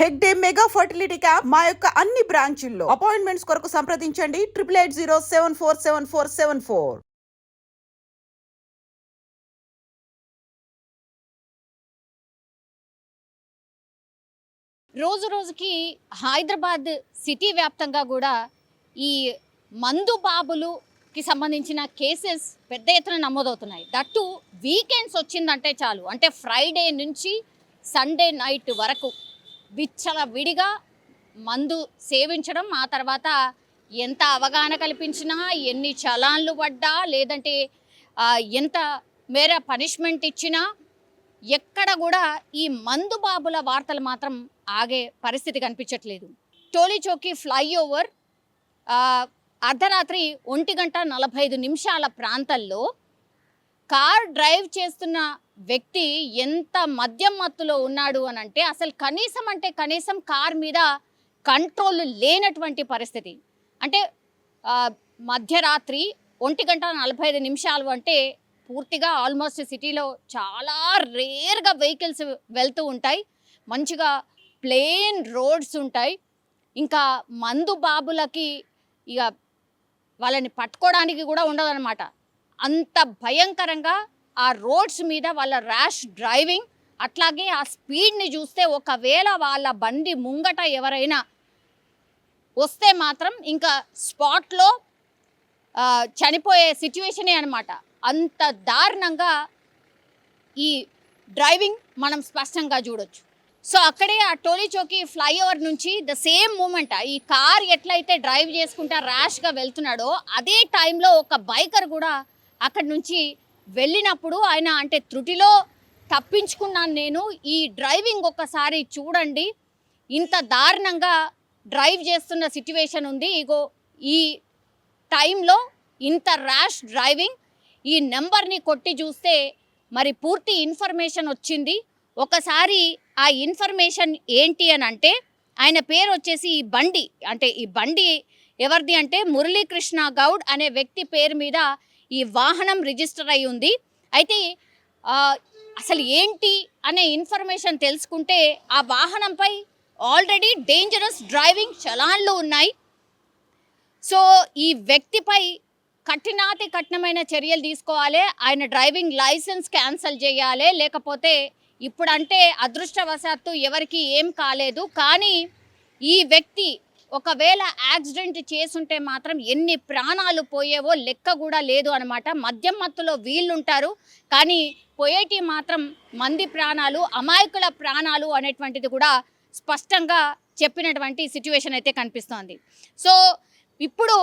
Head day mega fertility camp మా యొక్క అన్ని బ్రాంచుల్లో. అపాయింట్మెంట్స్ కొరకు సంప్రదించండి. Triple eight zero seven four seven four seven four. రోజు రోజుకి హైదరాబాద్ సిటీ వ్యాప్తంగా కూడా ఈ మందు బాబులుకి సంబంధించిన కేసెస్ పెద్ద ఎత్తున నమోదవుతున్నాయి. దట్టు వీకెండ్స్ వచ్చిందంటే చాలు. అంటే ఫ్రైడే నుంచి సండే నైట్ వరకు విచ్చల విడిగా మందు సేవించడం ఆ తర్వాత ఎంత అవగాహన కల్పించినా ఎన్ని చలాన్లు పడ్డా లేదంటే ఎంత మేర పనిష్మెంట్ ఇచ్చినా ఎక్కడ కూడా ఈ మందు బాబుల వార్తలు మాత్రం ఆగే పరిస్థితి కనిపించట్లేదు. టోలీచౌకీ ఫ్లైఓవర్ అర్ధరాత్రి ఒంటి గంట నలభై ఐదు నిమిషాల ప్రాంతంలో కార్ డ్రైవ్ చేస్తున్న వ్యక్తి ఎంత మద్యం మత్తులో ఉన్నాడు అని అంటే అసలు కనీసం అంటే కనీసం కార్ మీద కంట్రోల్ లేనటువంటి పరిస్థితి. అంటే మధ్యరాత్రి ఒంటి గంట నలభై ఐదు నిమిషాలు అంటే పూర్తిగా ఆల్మోస్ట్ సిటీలో చాలా రేర్గా వెహికల్స్ వెళ్తూ ఉంటాయి. మంచిగా ప్లేన్ రోడ్స్ ఉంటాయి. ఇంకా మందు బాబులకి ఇక వాళ్ళని పట్టుకోవడానికి కూడా ఉండదన్నమాట. అంత భయంకరంగా ఆ రోడ్స్ మీద వాళ్ళ ర్యాష్ డ్రైవింగ్ అట్లాగే ఆ స్పీడ్ని చూస్తే ఒకవేళ వాళ్ళ బండి ముంగట ఎవరైనా వస్తే మాత్రం ఇంకా స్పాట్లో చనిపోయే సిచ్యువేషనే అనమాట అంత దారుణంగా ఈ డ్రైవింగ్ మనం స్పష్టంగా చూడొచ్చు. సో అక్కడే ఆ టోలీ చౌకీ ఫ్లైఓవర్ నుంచి ద సేమ్ మూమెంట్ ఈ కార్ ఎట్లయితే డ్రైవ్ చేసుకుంటా ర్యాష్గా వెళ్తున్నాడో అదే టైంలో ఒక బైకర్ కూడా అక్కడి నుంచి వెళ్ళినప్పుడు ఆయన అంటే త్రుటిలో తప్పించుకున్నాను నేను. ఈ డ్రైవింగ్ ఒక్కసారి చూడండి. ఇంత దారుణంగా డ్రైవ్ చేస్తున్న సిచ్యువేషన్ ఉంది. ఇగో ఈ టైంలో ఇంత ర్యాష్ డ్రైవింగ్. ఈ నెంబర్ని కొట్టి చూస్తే మరి పూర్తి ఇన్ఫర్మేషన్ వచ్చింది. ఒకసారి ఆ ఇన్ఫర్మేషన్ ఏంటి అని అంటే ఆయన పేరు వచ్చేసి ఈ బండి. అంటే ఈ బండి ఎవరిది అంటే మురళీకృష్ణ గౌడ్ అనే వ్యక్తి పేరు మీద ఈ వాహనం రిజిస్టర్ అయి ఉంది. అయితే అసలు ఏంటి అనే ఇన్ఫర్మేషన్ తెలుసుకుంటే ఆ వాహనంపై ఆల్రెడీ డేంజరస్ డ్రైవింగ్ చలాన్లు ఉన్నాయి. సో ఈ వ్యక్తిపై కఠినాతి కఠినమైన చర్యలు తీసుకోవాలి. ఆయన డ్రైవింగ్ లైసెన్స్ క్యాన్సిల్ చేయాలి. లేకపోతే ఇప్పుడంటే అదృష్టవశాత్తు ఎవరికి ఏం కాలేదు. కానీ ఈ వ్యక్తి ఒకవేళ యాక్సిడెంట్ చేసుంటే మాత్రం ఎన్ని ప్రాణాలు పోయేవో లెక్క కూడా లేదు అనమాట మద్యం మత్తులో వీళ్ళుంటారు. కానీ పోయేటి మాత్రం మంది ప్రాణాలు అమాయకుల ప్రాణాలు అనేటువంటిది కూడా స్పష్టంగా చెప్పినటువంటి సిచ్యువేషన్ అయితే కనిపిస్తోంది. సో ఇప్పుడు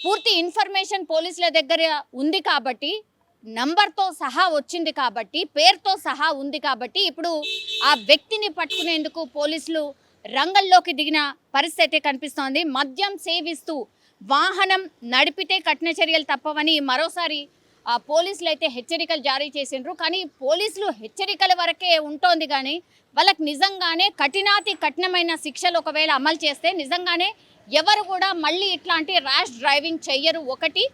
పూర్తి ఇన్ఫర్మేషన్ పోలీసుల దగ్గర ఉంది కాబట్టి నంబర్తో సహా వచ్చింది కాబట్టి పేరుతో సహా ఉంది కాబట్టి ఇప్పుడు ఆ వ్యక్తిని పట్టుకునేందుకు పోలీసులు రంగంలోకి దిగిన పరిస్థితి అయితే కనిపిస్తోంది. మద్యం సేవిస్తూ వాహనం నడిపితే కఠిన చర్యలు తప్పవని మరోసారి ఆ పోలీసులు అయితే హెచ్చరికలు జారీ చేసిండ్రు. కానీ పోలీసులు హెచ్చరికల వరకే ఉంటోంది కానీ వాళ్ళకి నిజంగానే కఠినాతి కఠినమైన శిక్షలు ఒకవేళ అమలు చేస్తే నిజంగానే ఎవరు కూడా మళ్ళీ ఇట్లాంటి ర్యాష్ డ్రైవింగ్ చెయ్యరు. ఒకటి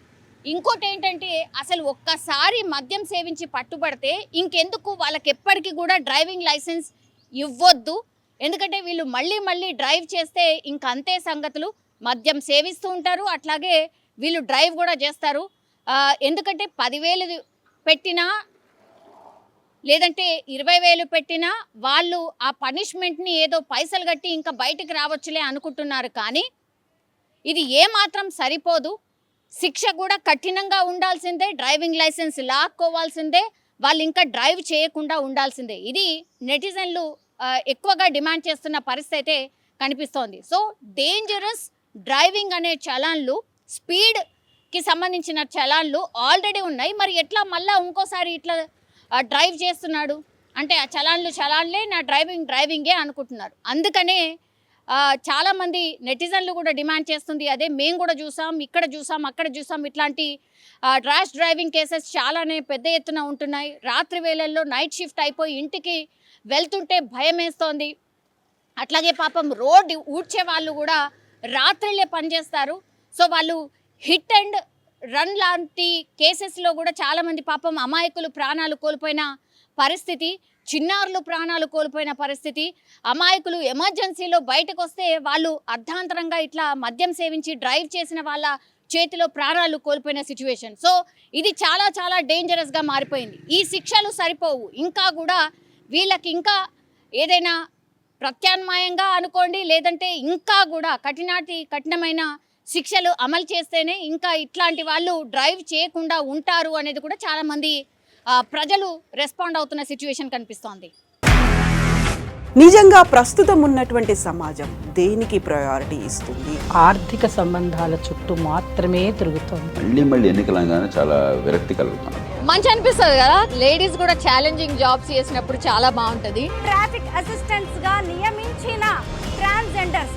ఇంకోటి ఏంటంటే అసలు ఒక్కసారి మద్యం సేవించి పట్టుబడితే ఇంకెందుకు వాళ్ళకి ఎప్పటికీ కూడా డ్రైవింగ్ లైసెన్స్ ఇవ్వొద్దు. ఎందుకంటే వీళ్ళు మళ్ళీ మళ్ళీ డ్రైవ్ చేస్తే ఇంకంతే సంగతులు. మద్యం సేవిస్తూ ఉంటారు. అట్లాగే వీళ్ళు డ్రైవ్ కూడా చేస్తారు. ఎందుకంటే పదివేలు పెట్టినా లేదంటే ఇరవై వేలు పెట్టినా వాళ్ళు ఆ పనిష్మెంట్ని ఏదో పైసలు కట్టి ఇంకా బయటికి రావచ్చులే అనుకుంటున్నారు. కానీ ఇది ఏమాత్రం సరిపోదు. శిక్ష కూడా కఠినంగా ఉండాల్సిందే. డ్రైవింగ్ లైసెన్స్ లాక్కోవాల్సిందే. వాళ్ళు ఇంకా డ్రైవ్ చేయకుండా ఉండాల్సిందే. ఇది నెటిజన్లు ఎక్కువగా డిమాండ్ చేస్తున్న పరిస్థితి అయితే కనిపిస్తోంది. సో డేంజరస్ డ్రైవింగ్ అనే చలాన్లు స్పీడ్కి సంబంధించిన చలాన్లు ఆల్రెడీ ఉన్నాయి. మరి ఎట్లా మళ్ళీ ఇంకోసారి ఇట్లా డ్రైవ్ చేస్తున్నాడు? అంటే ఆ చలాన్లు చలాన్లే నా డ్రైవింగ్ డ్రైవింగే అనుకుంటున్నారు. అందుకనే చాలామంది నెటిజన్లు కూడా డిమాండ్ చేస్తుంది అదే మేము కూడా చూసాం ఇక్కడ చూసాం అక్కడ చూసాం ఇట్లాంటి ర్యాష్ డ్రైవింగ్ కేసెస్ చాలానే పెద్ద ఎత్తున ఉంటున్నాయి. రాత్రి వేళల్లో నైట్ షిఫ్ట్ అయిపోయి ఇంటికి వెళ్తుంటే భయం వేస్తోంది అట్లాగే పాపం రోడ్ ఊడ్చే వాళ్ళు కూడా రాత్రిలే పనిచేస్తారు. సో వాళ్ళు హిట్ అండ్ రన్ లాంటి కేసెస్లో కూడా చాలామంది పాపం అమాయకులు ప్రాణాలు కోల్పోయిన పరిస్థితి చిన్నారులు ప్రాణాలు కోల్పోయిన పరిస్థితి అమాయకులు ఎమర్జెన్సీలో బయటకు వస్తే వాళ్ళు అర్ధాంతరంగా ఇట్లా మద్యం సేవించి డ్రైవ్ చేసిన వాళ్ళ చేతిలో ప్రాణాలు కోల్పోయిన సిచ్యువేషన్. సో ఇది చాలా చాలా డేంజరస్గా మారిపోయింది. ఈ శిక్షలు సరిపోవు. ఇంకా కూడా వీళ్ళకి ఇంకా ఏదైనా ప్రత్యామ్నాయంగా అనుకోండి లేదంటే ఇంకా కూడా కఠినాటి కఠినమైన శిక్షలు అమలు చేస్తేనే ఇంకా ఇట్లాంటి వాళ్ళు డ్రైవ్ చేయకుండా ఉంటారు అనేది కూడా చాలామంది ప్రజలు రెస్పాండ్ అవుతున్న సిచ్యువేషన్ కనిపిస్తోంది. నిజంగా ప్రస్తుతం ఉన్నటువంటి సమాజం దేనికి ప్రయారిటీ ఇస్తుంది? ఆర్థిక సంబంధాల చుట్టూ మాత్రమే తిరుగుతోంది. మళ్ళీ మళ్ళీ ఎన్నికలంగానే చాలా విరక్తి కలుగుతాను మంచి అనిపిస్తుంది కదా? లేడీస్ కూడా ఛాలెంజింగ్ జాబ్స్ చేసినప్పుడు చాలా బాగుంటది. ట్రాఫిక్ అసిస్టెంట్స్గా నియమించిన ట్రాన్స్జెండర్స్